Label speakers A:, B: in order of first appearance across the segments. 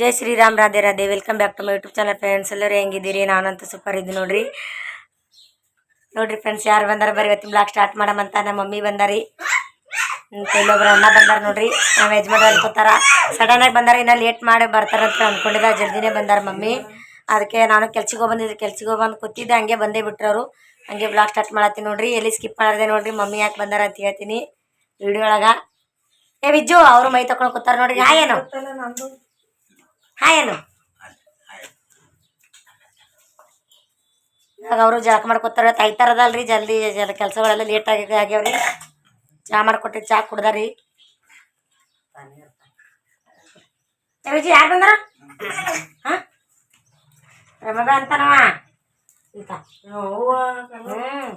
A: Jai Shriram Radhe Radhe. Welcome back to my YouTube channel friends ಎಲ್ಲರೂ ಹೆಂಗಿದ್ದೀರಿ? ನಾನಂತೂ super ಇದ್ದೀನಿ ನೋಡ್ರಿ. ನೋಡ್ರಿ ಫ್ರೆಂಡ್ಸ್ ಯಾರು ಬಂದಾರ ಬರ್ರಿ, ಇವತ್ತಿನ ಬ್ಲಾಗ್ ಸ್ಟಾರ್ಟ್ ಮಾಡಮಂತ ನಮ್ಮ ಮಮ್ಮಿ ಬಂದಾರಿ. ಇಲ್ಲೊಬ್ರು ಅಣ್ಣ ಬಂದಾರ ನೋಡ್ರಿ. ನಮ್ಮ ಯಜಮಾನ್ ಅನ್ಕೋತಾರ. ಆಗಿ ಬಂದಾರ, ಇನ್ನ ಲೇಟ್ ಮಾಡಿ ಬರ್ತಾರಂತ ಅನ್ಕೊಂಡಿದ್ದ. ಜಲ್ದಿನೇ ಬಂದಾರ ಮಮ್ಮಿ. ಅದಕ್ಕೆ ನಾನು ಕೆಲ್ಸಿಗೆ ಹೋಗ್ಬಂದಿದ್ದೆ ಕೆಲ್ಸಿಗೆ ಹೋಗಿ ಬಂದು ಕೂತಿದ್ದೆ. ಹಂಗೆ ಬಂದೇ ಬಿಟ್ರು ಅವರು. ಹಂಗೆ ಬ್ಲಾಗ್ ಸ್ಟಾರ್ಟ್ ಮಾಡತ್ತೀನಿ ನೋಡ್ರಿ. ಎಲ್ಲಿ ಸ್ಕಿಪ್ ಮಾಡಿದೆ ನೋಡ್ರಿ. ಮಮ್ಮಿ ಯಾಕೆ ಬಂದಾರ ಅಂತ ಹೇಳ್ತೀನಿ. ವಿಡಿಯೋ ಒಳಗೆ. ಏ ವಿಜ್ಜು, ಅವರು ಮೈ ತಕೊಂಡು ಕೂತಾರ ನೋಡ್ರಿ. ಏನು? ಹಾಯ್ ಏನು ಇವಾಗ ಅವರು ಜಳಕ ಮಾಡ್ಕೊತಾರ ತಾಯ್ತಾರದಲ್ರಿ ಜಲ್ದಿ ಜಲ್ ಕೆಲಸಗಳೆಲ್ಲ ಲೇಟ್ ಆಗಿ ಆಗ್ಯಾವ್ರಿ. ಚಾ ಮಾಡ್ಕೊಟ್ಟಿ ಚಾ ಕುಡ್ದಾರಿ. ವಿಜಿ ಯಾರು ಬಂದ್ರ? ಹಾ? ರಮಗ ಅಂತಾನವ. ಈತ. ಹ್ಮ್.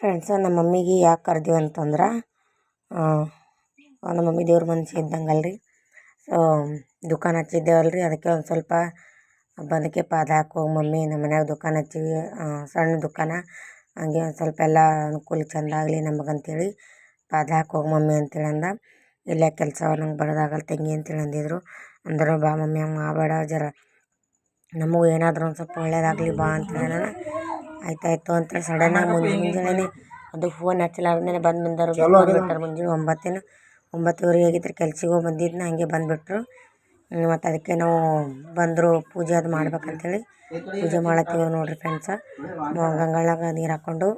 A: ಫ್ರೆಂಡ್ಸ್ ನಮ್ಮ ಮಮ್ಮಿಗೆ ಯಾಕೆ ಕರ್ದೀವಿ ಅಂತಂದ್ರೆ ನಮ್ಮ ಮಮ್ಮಿ ದೇವ್ರ ಮನಸ್ಸು ಇದ್ದಂಗೆ ಅಲ್ರಿ ಸೊ ದುಕಾನ್ ಹಚ್ಚಿದ್ದೇವಲ್ರಿ. ಅದಕ್ಕೆ ಒಂದು ಸ್ವಲ್ಪ ಬಂದಕ್ಕೆ ಪಾದ ಹಾಕೋ ಮಮ್ಮಿ, ನಮ್ಮ ಮನ್ಯಾಗ ದುಕಾನ್ ಹಚ್ಚಿವಿ. ಸಣ್ಣ ದುಕಾನ. ಹಂಗೆ ಒಂದು ಸ್ವಲ್ಪ ಎಲ್ಲ ಅನುಕೂಲ ಚೆಂದ ಆಗಲಿ ನಮಗಂತೇಳಿ ಪಾದ ಹಾಕೋಗಿ ಮಮ್ಮಿ ಅಂತೇಳಿ ಅಂದ. ಇಲ್ಲ ಕೆಲಸ ನಂಗೆ ಬರೋದಾಗಲ್ಲ ತಂಗಿ ಅಂತೇಳಿ ಅಂದಿದ್ರು. ಅಂದರು, ಬಾ ಮಮ್ಮಿ, ಹಂಗೆ ಮಾಡಬೇಡ, ಜರ ನಮಗೂ ಏನಾದರೂ ಒಂದು ಸ್ವಲ್ಪ ಒಳ್ಳೇದಾಗಲಿ ಬಾ ಅಂತ ಹೇಳೋಣ. ಆಯ್ತಾಯ್ತು ಅಂತೇಳಿ ಸಡನ್ನಾಗಿ ಮುಂಜಾನೆ ಮುಂಜಾನೆ ಅದು ಫೋನ್ ಹಚ್ಚಲಾರ್ದೇ ಬಂದು ಬಂದರು ಬಂದ್ಬಿಟ್ಟಾರೆ ಮುಂಜಾನೆ ಒಂಬತ್ತಿನ ಒಂಬತ್ತುವರೆಗೆ ಆಗಿದ್ರೆ ಕೆಲ್ಸಕ್ಕೆ ಹೋಗಿ ಬಂದಿದ್ನ ಹಂಗೆ ಬಂದುಬಿಟ್ರು. ಮತ್ತು ಅದಕ್ಕೆ ನಾವು ಬಂದರು ಪೂಜೆ ಅದು ಮಾಡ್ಬೇಕಂತೇಳಿ. ಪೂಜೆ ಮಾಡತ್ತೀವಿ ನೋಡ್ರಿ ಫ್ರೆಂಡ್ಸ ಗಂಗಳಾಗ ನೀರು ಹಾಕ್ಕೊಂಡು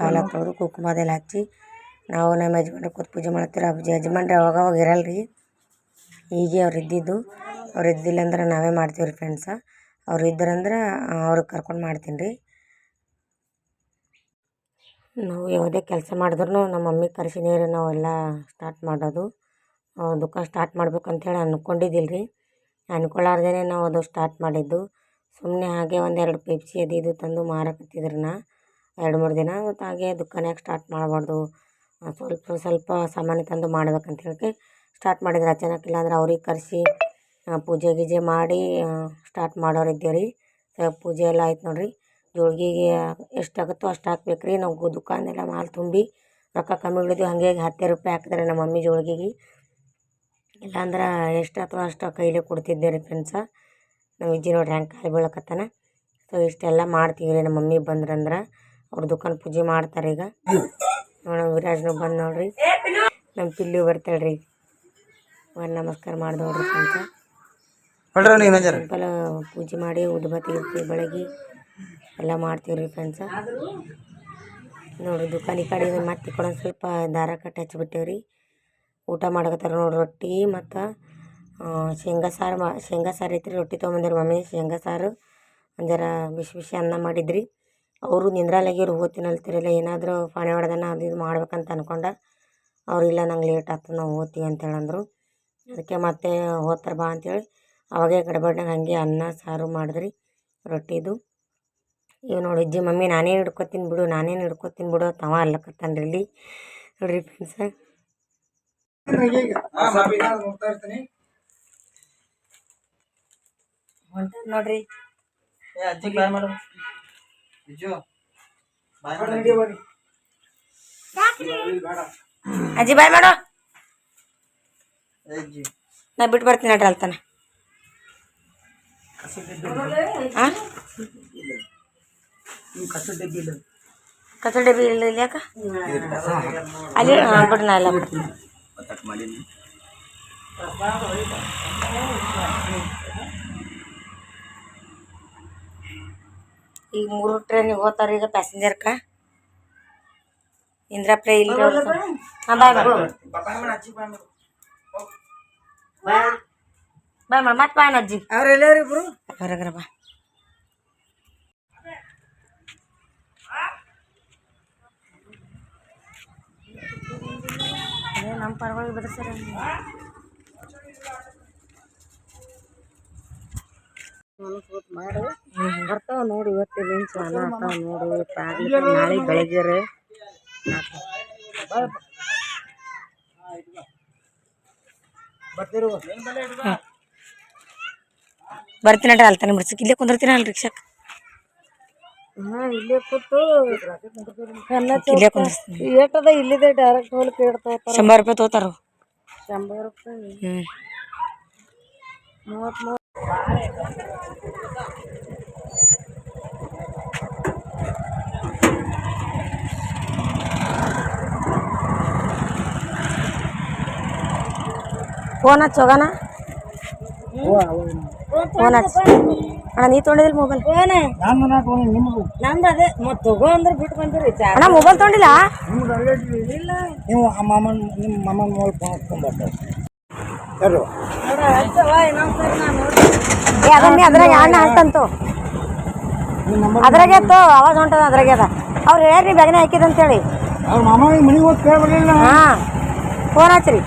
A: ಕಾಲ ತೊಳೆದು ಕುಂಕುಮ ಅದೆಲ್ಲ ಹಚ್ಚಿ ನಾವು ನಮ್ಮ ಯಜಮಾನ್ರು ಕೂತು ಪೂಜೆ ಮಾಡ್ತೀರ? ಯಜಮಾನ್ರು ಅವಾಗ ಅವಾಗ ಇರಲ್ಲ ರೀ ಹೀಗೆ ಅವ್ರು ಇದ್ದಿದ್ದು. ಅವ್ರು ಇದ್ದಿಲ್ಲ ಅಂದ್ರೆ ನಾವೇ ಮಾಡ್ತೀವಿ ರೀ ಫ್ರೆಂಡ್ಸ ಅವ್ರು ಇದ್ದರಂದ್ರೆ ಅವ್ರಿಗೆ ಕರ್ಕೊಂಡು ಮಾಡ್ತೀನಿ ರೀ ನಾವು ಯಾವುದೇ ಕೆಲಸ ಮಾಡಿದ್ರು ನಮ್ಮ ಮಮ್ಮಿ ಕರೆಸಿನೇ ರೀ ನಾವೆಲ್ಲ ಸ್ಟಾರ್ಟ್ ಮಾಡೋದು. ದುಕಾನ್ ಸ್ಟಾರ್ಟ್ ಮಾಡ್ಬೇಕಂತೇಳಿ ಅಂದ್ಕೊಂಡಿದ್ದಿಲ್ಲ ರೀ ಅಂದ್ಕೊಳ್ಳಾರ್ದೇ ನಾವು ಅದು ಸ್ಟಾರ್ಟ್ ಮಾಡಿದ್ದು. ಸುಮ್ಮನೆ ಹಾಗೆ ಒಂದೆರಡು ಪೆಪ್ಸಿ ಅದು ಇದು ತಂದು ಮಾರಕತ್ತಿದ್ರು ನಾ. ಎರಡು ಮೂರು ದಿನ ಮತ್ತು ಹಾಗೆ ದುಕಾನ್ ಯಾಕೆ ಸ್ಟಾರ್ಟ್ ಮಾಡಬಾರ್ದು ಸ್ವಲ್ಪ ಸ್ವಲ್ಪ ಸಾಮಾನು ತಂದು ಮಾಡ್ಬೇಕಂತ ಹೇಳಿ ಸ್ಟಾರ್ಟ್ ಮಾಡಿದ್ರೆ. ಅಚಾನಕ್ ಇಲ್ಲಾಂದ್ರೆ ಅವ್ರಿಗೆ ಕರೆಸಿ ಪೂಜೆ ಗೀಜೆ ಮಾಡಿ ಸ್ಟಾರ್ಟ್ ಮಾಡೋರು ಇದ್ದೇವೆ ರೀ ಪೂಜೆ ಎಲ್ಲ ಆಯ್ತು ನೋಡ್ರಿ. ಎಷ್ಟು ಆಗುತ್ತೋ ಅಷ್ಟು ಹಾಕ್ಬೇಕು ರೀ ನಾವು ದುಕಾನೆಲ್ಲ ಮಾಲ್ ತುಂಬಿ ರೊಕ್ಕ ಕಮ್ಮಿ ಉಳಿದ್ವು ಹಾಗೆ ಹತ್ತು ರೂಪಾಯಿ ಹಾಕಿದ್ರೆ ನಮ್ಮ ಮಮ್ಮಿ ಜೋಳಿಗೆಗೆ. ಇಲ್ಲಾಂದ್ರೆ ಎಷ್ಟು ಅಥವಾ ಅಷ್ಟು ಕೈಲೇ ಕೊಡ್ತಿದ್ದೆ ರೀ ಫ್ರೆಂಡ್ಸ ನಮ್ಮ ಇಜ್ಜಿ ನೋಡ್ರಿ ಹೆಂಗೆ ಕಾಲು ಬೀಳಕತ್ತಾನ. ಸೊ ಇಷ್ಟೆಲ್ಲ ಮಾಡ್ತೀವಿ ರೀ ನಮ್ಮ ಮಮ್ಮಿ ಬಂದ್ರಂದ್ರೆ. ಅವ್ರ ದುಕಾನ್ ಪೂಜೆ ಮಾಡ್ತಾರೆ ಈಗ. ನೋಡಿ ವಿರಾಜ್ನು ಬಂದು ನೋಡ್ರಿ. ನಮ್ಮ ಪಿಲ್ಲು ಬರ್ತಾಳೆ ರೀ ಒಂದು ನಮಸ್ಕಾರ ಮಾಡಿ ನೋಡ್ರಿ ಫ್ರೆಂಡ್ಸ ಪೂಜೆ ಮಾಡಿ ಉದ್ಬತ್ತಿ ಇರ್ತೀವಿ ಬೆಳಗ್ಗೆ. ಎಲ್ಲ ಮಾಡ್ತೀವಿ ರೀ ಫ್ರೆಂಡ್ಸ ನೋಡ್ರಿ ದುಕಾನ್ ಈ ಕಡೆ ಮತ್ತೆ ಈ ಕಡೆ ಒಂದು ಸ್ವಲ್ಪ ದಾರ ಕಟ್ಟಿ ಹಚ್ಬಿಟ್ಟೇವೆ ರೀ ಊಟ ಮಾಡಕತ್ತಾರ ನೋಡಿ ರೊಟ್ಟಿ ಮತ್ತು ಶೇಂಗಾ ಸಾರು ಮಾ, ಶೇಂಗಾ ಸಾರು ಐತ್ರಿ, ರೊಟ್ಟಿ ತೊಗೊಂಬಂದಿರಿ ಮಮ್ಮಿ. ಶೇಂಗಾ ಸಾರು ಒಂದು ಬಿಸಿ ಬಿಸಿ ಅನ್ನ ಮಾಡಿದ್ರಿ. ಅವರು ನಿಂದ್ರಾಲಾಗಿರು ಹೋಗ್ತೀನಲ್ತಿರಲ್ಲ ಏನಾದರೂ ಪಾಣಿ ಹೊಡೆದನ ಅದು ಇದು ಮಾಡ್ಬೇಕಂತ ಅನ್ಕೊಂಡ. ಅವ್ರು ಇಲ್ಲ ನಂಗೆ ಲೇಟ್ ಆಗ್ತದೆ ನಾವು ಅಂತ ಹೇಳಂದ್ರು ಅದಕ್ಕೆ ಮತ್ತೆ ಹೋತರ ಬಾ ಅಂತೇಳಿ ಅವಾಗೇ ಗಡ್ಬಡ್ನಾಗ ಹಾಗೆ ಅನ್ನ ಸಾರು ಮಾಡಿದ್ರಿ ರೊಟ್ಟಿದು. ಇವು ನೋಡಿ ಅಜ್ಜಿ ಮಮ್ಮಿ ನಾನೇ ಹಿಡ್ಕೊತೀನಿ ಬಿಡು ನಾನೇನು ಹಿಡ್ಕೊತೀನಿ ಬಿಡು ತವ ಅಲ್ಲಕತ್ತಾನ ಇಲ್ಲಿ. ನೋಡ್ರಿ ಫ್ರೆಂಡ್ಸ
B: ನೋಡ್ತಾ ಇರ್ತೀನಿ.
A: ಹೊಂಟ ನೋಡ್ರಿ.
B: ಏ ಅಜ್ಜಿ ಬಾಯ್ ಮಾಡು. ಬಿಜು ಬಾಯ್ ಮಾಡು.
A: ಅಜ್ಜಿ ಬಾಯ್ ಮಾಡು.
B: ಏ ಅಜ್ಜಿ
A: ನಾ ಬಿಟ್ಟು ಬರ್ತೀನಿ ನೋಡ್ರಿ ಅಲ್ತಾನ
B: ಕಸ ಡಬ್ಬಿ ಇಲ್ಲ
A: ಯಾಕ ಅಲ್ಲಿ ಬಿಡು ಎಲ್ಲ ಈಗ ಮೂರು ಟ್ರೈನಿಗೆ ಹೋಗ್ತಾರೆ ಈಗ ಪ್ಯಾಸೆಂಜರ್ಕ ಇಂದ್ರಪ್ರೇ ಇಲ್ಲ ಹಾಂ ಬಾಯ್
B: ಬಾಯ್ ಮಾಡು ಮಾಡು
A: ಮಾಡು ಮತ್ತೆ ಬಾ ಅಜ್ಜಿ
B: ಅವ್ರೆಲ್ಲರೂ ಇಬ್ರು
A: ಹೊರಗ್ರ ಬಾ. ನಮ್ಮ ಪರವಾಗಿ ಬದರ್ಸ್ಯಾರ ಬರ್ತಾವ ನೋಡಿ ಇವತ್ತು ಏನು ಚಾಲ ಆಗ್ತಾವ ನೋಡು. ನಾಳೆ ಬೆಳಗ್ಗೆ
B: ಬರ್ತಿರು.
A: ಬರ್ತೀನಿ ಅಲ್ತಾನೆ ಬಿಡ್ಸಕ್ಕೆ ಇಲ್ಲೇ ಕುಂದಿರ್ತೀನಿ ಅಲ್ಲಿ ರಿಕ್ಷಾಕ್.
C: ಹಾ ಇಲ್ಲೇ ಕೂತು
A: ಇಲ್ಲೇ ಕುಂದಿಸ್ತೀನಿ
C: ಏಟದ ಇಲ್ಲಿದೆ ಡೈರೆಕ್ಟ್ ಹೋಗಿ ಕೇಳ್ತಾವ
A: ಶಂಬರ್ ರೂಪಾಯಿ ತೋತಾರ
C: ಶಂಬರ್ ರೂಪಾಯಿ.
A: ಹ್ಞೂ
C: ಮೂವತ್ತ್ ಮೂವತ್ತು.
A: ಫೋನ್ ಫೋನ್ ಹಚ್ಚ ಅಣ್ಣ ನೀ ಮೊಬೈಲ್
C: ನಂದು ಅದೇ. ಮತ್ತೆ ತಗೋ ಅಂದ್ರೆ ಬಿಟ್ಟು ಬಂದಿರಿ ಚಾರ್ಜ್
A: ಅಣ್ಣ ಮೊಬೈಲ್ ತೊಗೊಂಡಿಲ್ಲ?
B: ನೀವು ಮಾಮನ ನಿಮ್ಮ ಮಾಮನ ಮೊಬೈಲ್ ಫೋನ್ ಹಚ್ಕೊಂಡ್ಬರ್ತಾರೆ
A: ಏ ಅದನ್ನ ಅದ್ರಾಗ ಅಣ್ಣ ಅಂತಂತು ಅದ್ರಾಗೆ ತೋ ಅವಾಜ್ ಹೊಂಟದ ಅದ್ರಾಗೆ ಅದ. ಅವ್ರು ಹೇಳ್ರಿ ಬೇಗನೆ ಹಾಕಿದ್ ಅಂತೇಳಿ
B: ಅವ್ರ ಮಾಮ ಮನೆಗೆ ಹೋಗಿ
A: ಹಾ. ಫೋನ್ ಹಚ್ಚ್ರಿ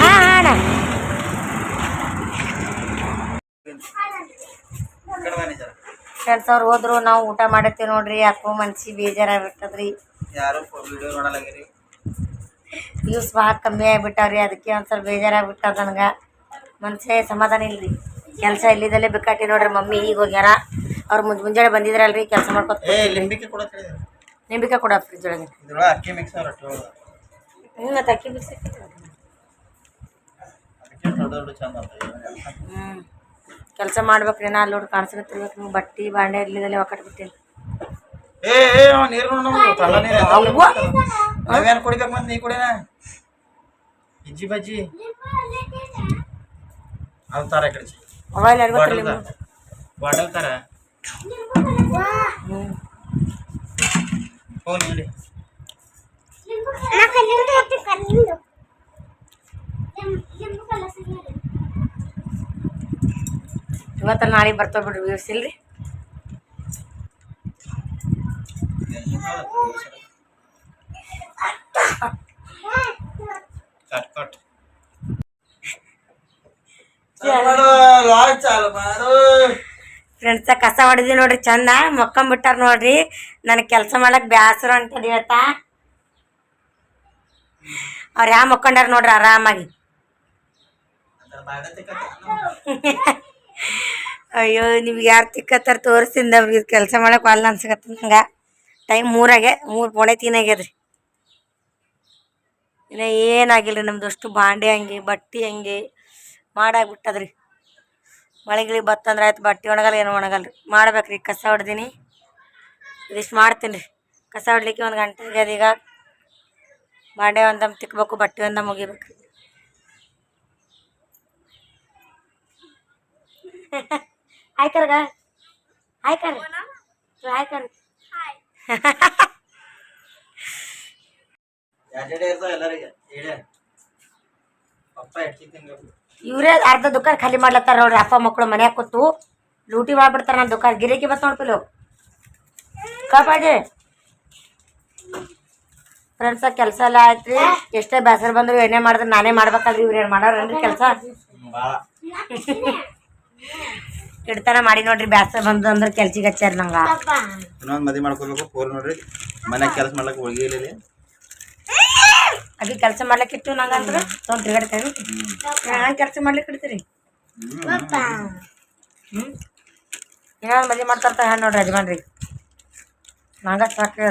A: ಹಾ ಹಾ ಅಣ್ಣ. ಫ್ರೆಂಡ್ಸ್ ಅವ್ರು ಹೋದ್ರು ನಾವು ಊಟ ಮಾಡತ್ತೀವಿ ನೋಡ್ರಿ ಯಾಕೋ ಮನ್ಸಿ ಬೇಜಾರಾಗ್ಬಿಟ್ಟದ್ರಿ.
B: ಯಾರು ವಿಡಿಯೋ ನೋಡಲಾಗಿರಿ
A: ವ್ಯೂಸ್ ಭಾಳ ಕಮ್ಮಿ ಆಗಿಬಿಟ್ಟಾವ್ರಿ ಅದಕ್ಕೆ ಒಂದು ಸ್ವಲ್ಪ ಬೇಜಾರಾಗ್ಬಿಟ್ಟದ ನನಗೆ. ಮನ್ಸೇ ಸಮಾಧಾನ ಇಲ್ರಿ. ಕೆಲಸ ಇಲ್ಲಿದಲ್ಲೇ ಬಿಕ್ಕಾಟಿ ನೋಡ್ರಿ ಮಮ್ಮಿ ಈಗ ಹೋಗ್ಯಾರ. ಅವ್ರ ಮುಂಜ್ ಮುಂಜಾನೆ ಬಂದಿದ್ರಲ್ರಿ ಕೆಲಸ ಮಾಡ್ಕೊತ ನಿಂಬಿಕೆ ಕೊಡ ಫ್ರಿಜ್ ಒಳಗೆ ಹ್ಞೂ ಮತ್ತೆ ಅಕ್ಕಿ ಹ್ಞೂ ಕೆಲಸ ಮಾಡ್ಬೇಕ್ರಿ ನಾ ಅಲ್ಲಿ ನೋಡಿ ಕಾಣಿಸ್ಕೊತಿರ್ಬೇಕು ನೀವು ಬಟ್ಟಿ ಬಾಂಡೆ ಇಲ್ಲಿದಲ್ಲೇ ಒಕ್ಕಟ್ಬಿಟ್ಟಿನಿ
B: ಏ ಏ ನೀರು ನಾವೇನು ಕುಡಿಬೇಕು ಮತ್ತೆ ನೀ ಕುಡಿನ? ಇಜ್ಜಿ ಬಜ್ಜಿ. ಅದು ತರ ಕಡೆ
A: ಮೊಬೈಲ್ ಅರ್ವತ್ತಲ್ಲಿ
B: ಬಾಟಲ್ ಬಾಟಲ್ ತರ?
A: ಹ್ಞೂ
B: ಹೋಗಿ ನೀಡಿ
A: ಇವತ್ತಲ್ಲಿ ನಾಳೆಗೆ ಬರ್ತಾವ ಬಿಡ್ರಿ ವ್ಯೂಸ್ ಇಲ್ರಿ? ಫ್ರೆಂಡ್ಸ ಕಸ ಹೊಡೆದಿ ನೋಡ್ರಿ ಚಂದ ಮಕ್ಕೊಂಬಿಟ್ಟಾರ ನೋಡ್ರಿ. ನನಗೆ ಕೆಲಸ ಮಾಡಕ್ ಬ್ಯಾಸರ ಅಂತದ ಇವತ್ತ ಅವ್ರು ಯಾವ ಮಕ್ಕೊಂಡಾರ ನೋಡ್ರಿ ಆರಾಮಾಗಿ. ಅಯ್ಯೋ, ನಿಮ್ಗೆ ಯಾರು ತಿಕ್ಕತ್ತಾರ ನಮ್ಗೆ ಅವ್ರಿಗೆ ಕೆಲಸ ಮಾಡೋಕೆ ಅಲ್ಲ ಅನ್ಸಕತ್ತ ನಂಗೆ. ಟೈಮ್ ಮೂರಾಗೆ, ಮೂರು ಪೋಣೆ ತಿನ್ನಾಗ್ಯದ್ರಿ ಇನ್ನು ಏನಾಗಿಲ್ಲ ರೀ ನಮ್ದು ಅಷ್ಟು ಬಾಂಡೆ ಹಂಗೆ, ಬಟ್ಟೆ ಹಂಗೆ ಮಾಡಾಗ್ಬಿಟ್ಟದ್ರಿ. ಮಳೆಗಿಳಿ ಬತ್ತಂದ್ರೆ ಆಯ್ತು, ಬಟ್ಟೆ ಒಣಗಲ್ಲ, ಏನು ಒಣಗಲ್ಲ ರೀ ಮಾಡ್ಬೇಕ್ರಿ, ಕಸ ಹೊಡ್ದೀನಿ. ಇದಿಷ್ಟು ಮಾಡ್ತೀನಿ ರೀ ಕಸ ಹೊಡ್ಲಿಕ್ಕೆ ಒಂದು ಗಂಟೆ ಆಗ್ಯದ ಈಗ. ಬಾಂಡೆ ಒಂದಮ್ ತಿಕ್ಬೇಕು, ಬಟ್ಟೆ ಒಂದಮ್ ಮುಗಿಬೇಕು ಹಾಯ್ ಕರ್ಗ ಹಾಯ್ ಕರ್ ಹಾಯ್ ಕರ್ ಇವರೇ ಅರ್ಧ ದುಕಾನ್ ಖಾಲಿ ಮಾಡ್ಲತ್ತಾರ ನೋಡ್ರಿ ಅಪ್ಪ ಮಕ್ಕಳು ಮನ್ಯಾಗ ಕೂತು. ಲೂಟಿ ಮಾಡ್ಬಿಡ್ತಾರ ನನ್ನ ದುಕಾನ್ ಗಿರಾಕಿ ಬತ್ ನೋಡ್ಪಿಲು ಕಾಪಾಡಿ ಫ್ರೆಂಡ್ಸ ಕೆಲಸ ಎಲ್ಲ ಆಯ್ತ್ರಿ. ಎಷ್ಟೇ ಬೇಸರ ಬಂದ್ರು ಏನೇ ಮಾಡಿದ್ರೆ ನಾನೇ ಮಾಡ್ಬೇಕಲ್ರಿ ಇವ್ರು ಏನು ಮಾಡಾರನ್ರಿ ಕೆಲಸ?
B: ಭಾಳ
A: ಮಾಡಿ ನೋಡ್ರಿ ಬ್ಯಾಸರ ಬಂದು ಅಂದ್ರೆ ಕೆಲ್ಸಿಗೆ ಹಚ್ಚಾರ ನಂಗೆ.
B: ಇನ್ನೊಂದು ಮದುವೆ ಮಾಡ್ಕೋಬೇಕು ಫೋನ್ ನೋಡ್ರಿ. ಮನೆ ಕೆಲಸ ಮಾಡ್ಲಕ್ಕೆ ಹೋಗಿ ಇಲ್ಲ.
A: ಅಗಿ ಕೆಲಸ ಮಾಡ್ಲಿಕ್ಕೆ ಇಟ್ಟು ನಂಗೆ ಅಂದ್ರೆ? ತೊಗೊಂಡು ತಿರ್ಗಾಡ್ತೇವೆ ನಾನು ಕೆಲಸ ಮಾಡ್ಲಿಕ್ಕೆ ಇಡ್ತೀರಿ. ಹ್ಞೂ ಇನ್ನೊಂದು ಮದುವೆ ಮಾಡ್ತಾರ ಹೆಣ್ಣು ನೋಡ್ರಿ ಯಜಮಾನ್ರಿ. ನಂಗೆ ಸಾಕ್ರಿ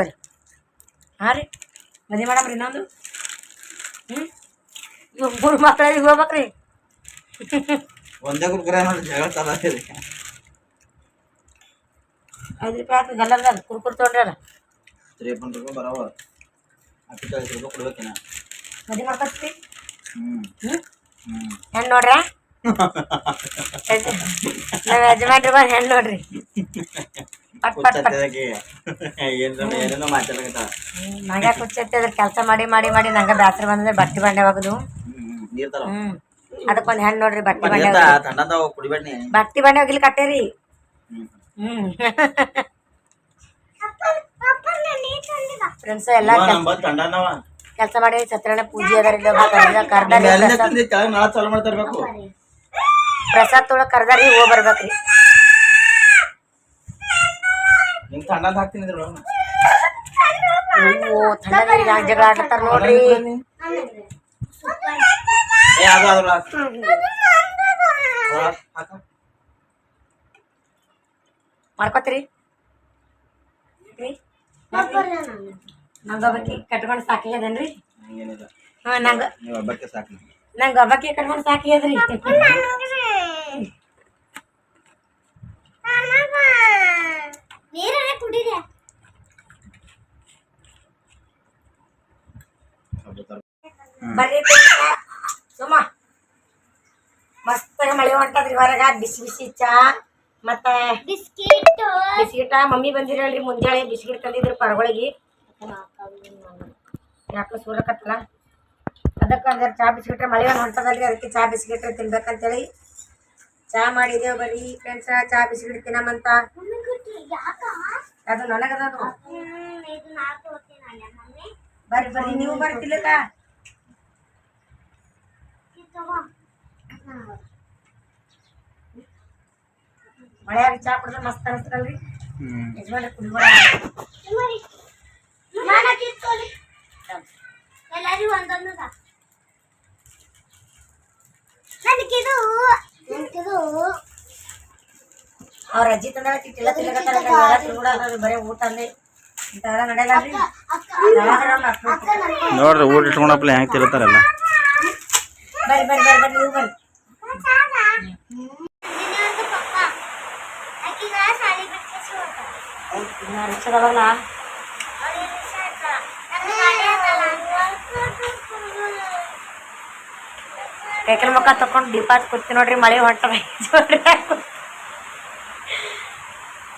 A: ಹಾಂ ರೀ ಮದುವೆ ಮಾಡಮ್ರಿ ಇನ್ನೊಂದು. ಹ್ಞೂ ಇವ್ ಮೂರು ಮಕ್ಳು ಈಗ ಹೋಗ್ಬೇಕ್ರಿ.
B: ಒಂದೇ ಕುರ್ಕುರೆ ನೋಡಿ ಜಗಳ ಚಾಲ ಇದೆ.
A: ಐದು ರೂಪಾಯಿ ಆಯ್ತು ಗಲ್ಲದ ಕುರ್ಕುರ್ ತೊಗೊಂಡ್ರಿ ಅಲ್ಲ
B: ತ್ರೇಪನ್ ರೂಪಾಯಿ ಬರವ. ಹತ್ತು ಚಾಳಿಸ್ ರೂಪಾಯಿ ಕೊಡ್ಬೇಕಿನ.
A: ಮದುವೆ ಮಾಡ್ಕೊತೀವಿ?
B: ಹ್ಞೂ
A: ಹ್ಞೂ
B: ಹ್ಞೂ
A: ಹೆಣ್ಣು ನೋಡ್ರ ನಮ್ಮ ಯಜಮಾನ್ರಿ ಬಂದು ಹೆಣ್ಣು ನೋಡ್ರಿ. ಪಟ್ ಪಟ್ ಪಟ್.
B: ಏನು ಏನೇನೋ ಮಾತಾಡಕತ್ತಾವ
A: ನಂಗೆ ಕುಚ್ಚೈತೆ ಕೆಲಸ ಮಾಡಿ ಮಾಡಿ ಮಾಡಿ ನಂಗೆ ಬ್ಯಾಸರ ಬಂದ್ರೆ ಬಟ್ಟೆ ಬಂಡೆ
B: ಹ್ಞೂ ನೀರು
A: ಹ್ಞೂ ಅದಕ್ಕೊಂದು ಹೆಣ್ಣು ನೋಡ್ರಿ ಬಟ್ಟಿ ಬಂಡೆ
B: ಬಟ್ಟಿ ಕುಡಿಬೇಡ್ನಿ.
A: ಬಟ್ಟೆ ಬಂಡೆ ಒಗಿಲಿ ಕಟ್ಟೇರಿ.
B: ಹ್ಞೂ
A: ಫ್ರೆಂಡ್ಸ್ ಎಲ್ಲ ಕೆಲಸ ಮಾಡಿ ಸತ್ಯನಾರಾಯಣ ಪೂಜೆ ಅದರ ಪ್ರಸಾದ್. ತೊಳಗ್ ಕರ್ದಾರಿ ಹೋಗಿ ಬರ್ಬೇಕ್ರಿ ಓ ಹ್ಯಾಂಗ ಜಗಳ ಆಡ್ತಾರ ನೋಡ್ರಿ.
B: ಏ ಅದು ಹಾಕ
A: ಮಾಡ್ಕೋತೀರಿ? ನಂಗೆ ಒಬ್ಬಕ್ಕೆ ಕಟ್ಕೊಂಡು ಸಾಕಿಗದೇನ್ರಿ ಹಾಂ ನಂಗೆ ಒಬ್ಬಕ್ಕೆ ಕಟ್ಕೊಂಡು ಸಾಕಿಗದ್ರಿ
D: ನೀರೇ ಕುಡೀರಿ
A: ಬರ್ರಿ ಸುಮ್ಮ ಮಸ್ತಾಗ ಹೊಂಟದ್ರಿ ಹೊರಗ ಬಿಸಿ ಬಿಸಿ ಚಾ ಮತ್ತ
D: ಬಿಸ್ಕಿಟ್.
A: ಬಿಸ್ಕಿಟ ಮಮ್ಮಿ ಬಂದಿರಲ್ರಿ ಮುಂಜಾನೆ ಬಿಸ್ಕಿಟ್ ತಂದಿದ್ರು ಪರಗೊಳಗಿ ಯಾಕೋ ಸೂರಕತ್ತಲ್ಲ. ಅದಕ್ಕೆ ಅಂದ್ರೆ ಚಾ ಬಿಸ್ಕಿಟ್ರೆ ಮಳೆ ಒಂದು ಹೊಂಟದಲ್ರಿ ಅದಕ್ಕೆ ಚಾ ಬಿಸ್ಕಿಟ್ರೆ ತಿನ್ಬೇಕಂತೇಳಿ. ಚಾ ಮಾಡಿದೇವು ಬರೀ ಫ್ರೆಂಡ್ಸ ಚಾ ಬಿಸ್ಕಿಟ್ ತಿನ್ನಮಂತ. ಅದು ನನಗದದು.
D: ಹ್ಮ್ ಇದು ನಾ ತಗೋತೀನಲ್ಲ ಮಮ್ಮಿ
A: ಬರ್ರಿ ಬರ್ರಿ ನೀವು
D: ಬರ್ತಿಲ್ಲಕ್ಕ
A: ಮಳೆಯಾಗ ಚಾ ಕುಡಿದ್ರೆ ಮಸ್ತ್ ಅನಿಸ್ತಲ್ರಿ ಯಜಮಾನ್ರಿ
D: ಎಲ್ಲರಿಗೂ ಒಂದೊಂದು ಸಾಕು ನನಗಿದು ನನಗಿದು
A: ಅವ್ರ ಅಜ್ಜಿ ತಂದಾಗ ತಿಟ್ಟಿಲ್ಲ ತಿನ್ನಕತ್ತಾರ ಬರೀ ಊಟ ಅಂದೆ.
B: ನೋಡ್ರಿ ಊಟ ಇಟ್ಕೊಂಡಪ್ಪಲೆ ಹೆಂಗ್ ತಿರುತ್ತಾರಲ್ಲ.
A: ಬರ್ರಿ ಬರ್ರಿ ಬರ್ರಿ ಬರ್ರಿ ನೀವು ಬರ್ರಿ ಕೈಕಲ್ ಮುಖ ತಕೊಂಡು ದೀಪಾತ್ ಕೂತಿ ನೋಡ್ರಿ, ಮಳೆ ಹೊಂಟ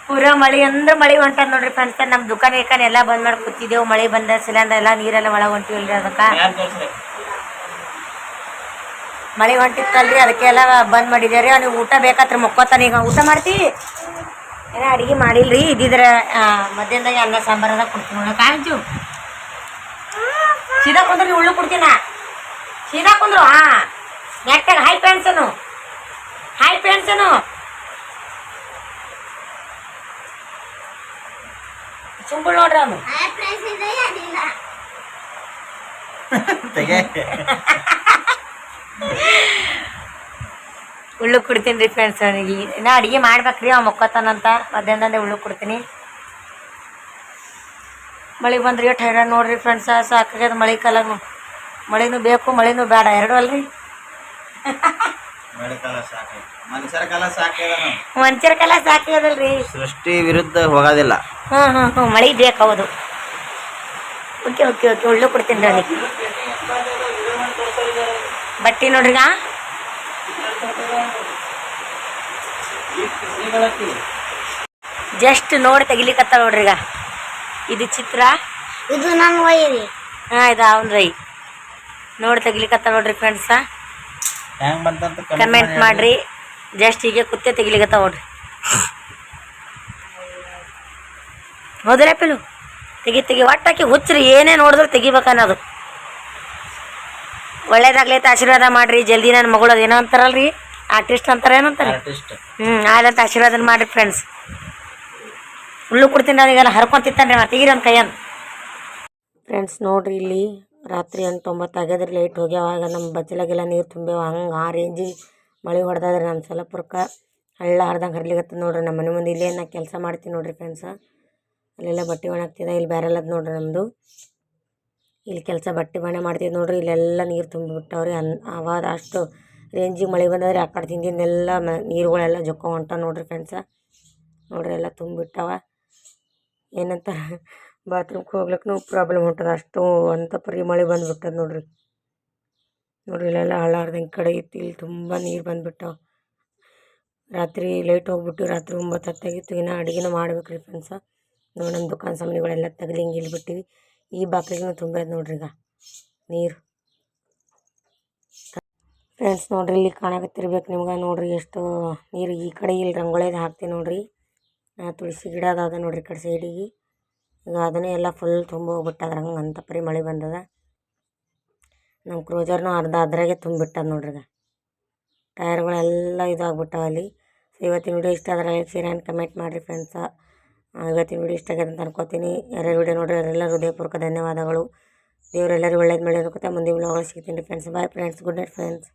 A: ಪೂರ ಮಳೆ ಅಂದ್ರೆ ಮಳೆ ಹೊಂಟ ನೋಡ್ರಿ ಫ್ರೆಂಡ್ಸ್ ನಮ್ಮ ದುಕಾನ್ ಏಕಾನ್ ಎಲ್ಲ ಬಂದ್ ಮಾಡಿ ಕೂತಿದ್ದೆವು ಮಳೆ ಬಂದ ಸಿಲಿಂಡರ್ ಎಲ್ಲ ನೀರೆಲ್ಲ ಒಳಗೆ ಹೊಂಟಿವಲ್ರಿ ಅದಕ್ಕ. ಮಳೆ ಹೊಂಟಿತ್ತಲ್ರಿ, ಅದಕ್ಕೆಲ್ಲ ಬಂದ್ ಮಾಡಿದೇವ್ರಿ, ಅವ್ನಿಗೆ ಊಟ ಬೇಕಾತ್ರಿ, ಮುಕ್ಕೋತಾನ ಈಗ. ಊಟ ಮಾಡ್ತಿ? ಏನೋ ಅಡುಗೆ ಮಾಡಿಲ್ರಿ? ಇದ್ದಿದ್ರೆ ಮಧ್ಯಾಹ್ನದಾಗ ಅನ್ನ ಸಾಂಬಾರದ ಕೊಡ್ತೀನಿ ನೋಡ. ಕಾಂಚು. ಸೀದಾ ಕುಂದ್ರಿ ಉಳ್ಳು ಕೊಡ್ತೀನ? ಸೀದಾ ಕುಂದ್ರು ಹಾ ನೆಟ್ಟಾಗ ಹೈ ಪೆನ್ಸನು ಹೈ ಪೆನ್ಸನು ಸುಂಬುಳ್ ನೋಡ್ರಿ ಅವನು.
B: ತೆಗೆ.
A: ಉಳ್ಳು ಕೊಡ್ತೀನಿ ರೀ ಫ್ರೆಂಡ್ಸ್ ಅವನಿಗೆ. ನಾ ಅಡುಗೆ ಮಾಡ್ಬೇಕ್ರಿ ಅವ ಮಕ್ಕೋತಾನಂತ ಮಧ್ಯಾಹ್ನದಿಂದ ಉಳ್ಳು ಕೊಡ್ತೀನಿ. ಮಳೆ ಬಂದ್ರಿ ಎಷ್ಟು ಹೈರಾಣ ನೋಡ್ರಿ ಫ್ರೆಂಡ್ಸ ಸಾಕಾಗ್ಯದ ಮಳೆ ಕಾಲಾಗ ಮಳೆನೂ ಬೇಕು ಮಳೆನೂ ಬೇಡ. ಎರಡು ಅಲ್ರಿ? ಮಂಚರ ಕಾಲ ಸಾಕಾಗ್ಯದಲ್ರಿ.
B: ಸೃಷ್ಟಿ ವಿರುದ್ಧ ಹೋಗೋದಿಲ್ಲ.
A: ಹ್ಞೂ ಹ್ಞೂ ಹ್ಞೂ ಮಳೆ ಬೇಕು ಹೌದು. Okay okay okay. ಉಳ್ಳು ಕೊಡ್ತೀನಿ ರೀ ಬಟ್ಟೆ ಜಸ್ಟ್ ನೋಡಿ ತೆಗಿಲಿಕ್ಕತ್ತ ನೋಡ್ರಿ ಈಗ. ಇದು ಚಿತ್ರ.
D: ಇದು ನನ್ನ ವೈರಿ
A: ಹಾ ಇದು ಅವನ್ ರೈ ನೋಡಿ ತೆಗಿಲಿಕತ್ತಾಳ ನೋಡ್ರಿ ಫ್ರೆಂಡ್ಸ
B: ಹೆಂಗ್ ಬಂತಂತ
A: ಕಮೆಂಟ್ ಮಾಡ್ರಿ. ಜಸ್ಟ್ ಹೀಗೆ ಕುತ್ತೆ ತೆಗಿಲಿಕತ್ತಾವ ನೋಡ್ರಿ. ಹೋದ್ರೆ ಪಿಲು ತೆಗಿ ತೆಗಿ. ಒಟ್ಟಾಕಿ ಹುಚ್ಚ್ರಿ. ಏನೇ ನೋಡಿದ್ರು ತೆಗಿಬೇಕನ್ನೋದು ಒಳ್ಳೇದಾಗ್ಲೈತೆ ಆಶೀರ್ವಾದ ಮಾಡ್ರಿ. ಜಲ್ದಿ ನನ್ನ ಮಗಳು ಅದೇನೋ ಅಂತಾರಲ್ರಿ. ಆರ್ಟಿಸ್ಟ್ ಅಂತಾರೆ ಏನಂತಾರೆ?
B: ಆರ್ಟಿಸ್ಟ್
A: ಹ್ಞೂ ಆಯ್ಲಂತ ಆಶೀರ್ವಾದ ಮಾಡ್ರಿ ಫ್ರೆಂಡ್ಸ್ ಹುಲ್ಲು ಕೊಡ್ತೀನಿ ನನಗೆಲ್ಲ ಹರ್ಕೊಂತಿತ್ತಾನೆ ಮತ್ತೆ ಈಗಿರೋ ಕೈ ಅಂತ ಫ್ರೆಂಡ್ಸ್ ನೋಡ್ರಿ ಇಲ್ಲಿ ರಾತ್ರಿ ಎಂಟು ತೊಂಬತ್ತು ಆಗ್ಯದ್ರಿ ಲೈಟ್ ಹೋಗ್ಯಾವಾಗ ನಮ್ಮ ಬಚ್ಚಲಾಗೆಲ್ಲ ನೀರು ತುಂಬ್ಯಾವ. ಹಂಗೆ ಆ ರೇಂಜಿ ಮಳೆ ಹೊಡೆದಾದ್ರಿ ನಮ್ಮ ಸಲಪುರಕ್ಕೆ ಹಳ್ಳ ಹರ್ದಂಗೆ ಹರಲಿಗತ್ತೆ ನೋಡ್ರಿ ನಮ್ಮ ಮನೆ ಮುಂದೆ ಇಲ್ಲೇ ನಾ ಕೆಲಸ ಮಾಡ್ತೀನಿ ನೋಡ್ರಿ ಫ್ರೆಂಡ್ಸ ಅಲ್ಲೆಲ್ಲ ಬಟ್ಟೆ ಒಣಗ್ತಿದೆ ಇಲ್ಲಿ ಬೇರೆಲ್ಲದ ನೋಡ್ರಿ ನಮ್ಮದು ಇಲ್ಲಿ ಕೆಲಸ ಬಟ್ಟೆ ಬಣ್ಣ ಮಾಡ್ತಿದ್ದು ನೋಡ್ರಿ ಇಲ್ಲೆಲ್ಲ ನೀರು ತುಂಬಿಬಿಟ್ಟವ್ರಿ. ಅನ್ ಅವಾಗ ಅಷ್ಟು ರೇಂಜಿಗೆ ಮಳೆ ಬಂದರೆ ಆ ಕಡೆ ತಿಂದಿಂದೆಲ್ಲ ಮ, ನೀರುಗಳೆಲ್ಲ ಜೊಕ್ಕ ಹೊಂಟ ನೋಡ್ರಿ ಫ್ರೆಂಡ್ಸ ನೋಡ್ರಿ ಎಲ್ಲ ತುಂಬಿಟ್ಟವ. ಏನಂತ ಬಾತ್ರೂಮ್ಗೆ ಹೋಗ್ಲಿಕ್ಕೂ ಪ್ರಾಬ್ಲಮ್ ಹೊಂಟದ ಅಷ್ಟು ಅಂತ ಪರಿ ಮಳೆ ಬಂದುಬಿಟ್ಟದ ನೋಡ್ರಿ. ನೋಡ್ರಿ ಇಲ್ಲೆಲ್ಲ ಹಳ್ಳಾರ್ದಂಗೆ ಕಡೆ ಇತ್ತು. ಇಲ್ಲಿ ತುಂಬ ನೀರು ಬಂದುಬಿಟ್ಟವ. ರಾತ್ರಿ ಲೇಟ್ ಹೋಗ್ಬಿಟ್ಟು ರಾತ್ರಿ ಒಂಬತ್ತು ಹತ್ತಾಗಿತ್ತು. ಇನ್ನೂ ಅಡುಗೆನ ಮಾಡ್ಬೇಕು ರೀ ಫ್ರೆಂಡ್ಸ ನೋಡಿ ನಮ್ಮ ದುಕಾನ್ ಸಾಮಾನುಗಳೆಲ್ಲ ತೆಗ್ದು ಹಿಂಗೆ ಇಲ್ಲಿ ಬಿಟ್ಟಿವಿ ಈ ಬಾಕ್ಲಿಗೂ ತುಂಬ್ಯದ ನೋಡ್ರಿ ಈಗ. ನೀರು. ಫ್ರೆಂಡ್ಸ್ ನೋಡ್ರಿ, ಇಲ್ಲಿ ಕಾಣಕತ್ತಿರ್ಬೇಕು ನಿಮ್ಗೆ. ನೋಡಿರಿ, ಎಷ್ಟು ನೀರು ಈ ಕಡೆ ಇಲ್ಲಿ ರಂಗೋಳಿದು ಹಾಕ್ತೀನಿ ನೋಡಿರಿ. ತುಳಸಿ ಗಿಡ ಅದಾದ ನೋಡಿರಿ ಕಡೆ ಸೈಡಿಗೆ ಈಗ ಅದನ್ನೇ ಎಲ್ಲ ಫುಲ್ ತುಂಬ ಹೋಗ್ಬಿಟ್ಟದ ಹಂಗೆ ಅಂತ ಪರಿ ಮಳೆ ಬಂದದ. ನಮ್ಮ ಕ್ರೋಜರ್ನು ಅರ್ಧ ಅದ್ರಾಗೆ ತುಂಬಿಬಿಟ್ಟದ ನೋಡ್ರಿ ಟೈರ್ಗಳೆಲ್ಲ ಇದಾಗ್ಬಿಟ್ಟವ ಅಲ್ಲಿ. ಸೊ ಇವತ್ತಿನ ವಿಡಿಯೋ ಇಷ್ಟ ಆದ್ರೆ ಲೈಕ್ ಶೇರ್ ಆ್ಯಂಡ್ ಕಮೆಂಟ್ ಮಾಡಿರಿ ಫ್ರೆಂಡ್ಸ ಇವತ್ತಿನ ವಿಡಿಯೋ ಇಷ್ಟ ಆಗ್ಯದ ಅಂತ ಅನ್ಕೋತೀನಿ. ಯಾರ್ಯಾರು ವಿಡಿಯೋ ನೋಡಿರಿ ಅವರೆಲ್ಲ ಹೃದಯಪೂರ್ವಕ ಧನ್ಯವಾದಗಳು. ದೇವರೆಲ್ಲರೂ ಒಳ್ಳೇದು ಮಳೆ ಅನ್ಕೋತಾ ಮುಂದೆ ಒಳಗೆ ಸಿಗ್ತೀನಿ friends bye friends good night friends